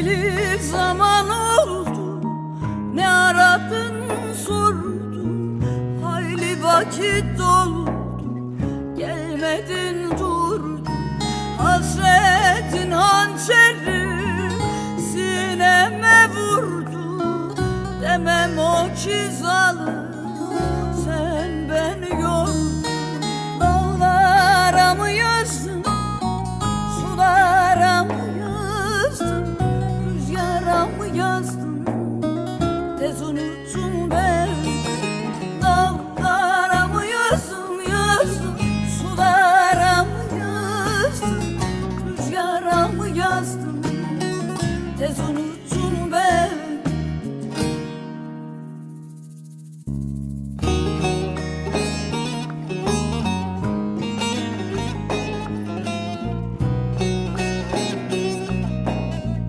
Hayli zaman oldu Ne aradın sordun Hayli vakit doldu Gelmedin durdun Hasretin hançeri Sineme vurdu. Demem o ki yazdın Rüzgara mı yazdın Tez unuttun